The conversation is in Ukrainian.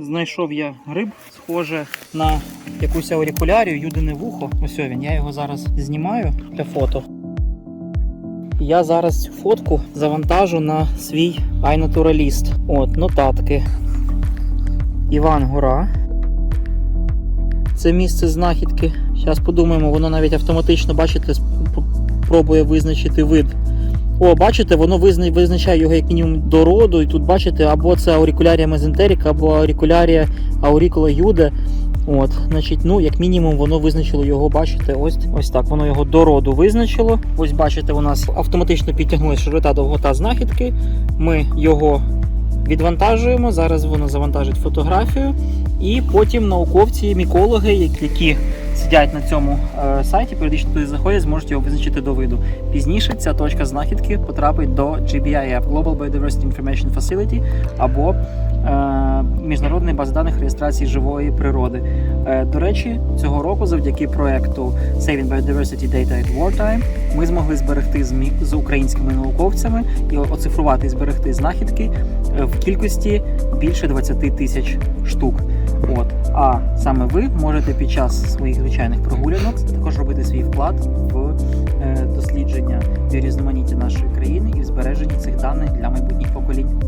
Знайшов я гриб, схоже на якусь аурикулярію, юдине вухо. Ось він. Я його зараз знімаю для фото. Я зараз цю фотку завантажу на свій iNaturalist. От, нотатки. Іван Гора. Це місце знахідки. Зараз подумаємо, воно навіть автоматично, бачите, пробує визначити вид. О, бачите, воно визначає його як мінімум до роду. І тут бачите, або це аурикулярія мезентеріка, або аурикулярія аурікула юде. От, значить, ну, як мінімум, воно визначило його, бачите, ось ось так. Воно його до роду визначило. Ось бачите, у нас автоматично підтягнулася широта довгота знахідки. Ми його відвантажуємо. Зараз воно завантажить фотографію. І потім науковці, мікологи, які сидять на цьому е, сайті, періодично туди заходять, зможуть його визначити до виду. Пізніше ця точка знахідки потрапить до GBIF Global Biodiversity Information Facility або е, міжнародної бази даних реєстрації живої природи. Е, до речі, цього року, завдяки проекту Saving Biodiversity Data at Wartime, ми змогли зберегти з українськими науковцями і оцифрувати і зберегти знахідки в кількості більше 20 тисяч штук. От. А саме ви можете під час своїх звичайних прогулянок також робити свій вклад в е, дослідження біорізноманіття нашої країни і в збереженні цих даних для майбутніх поколінь.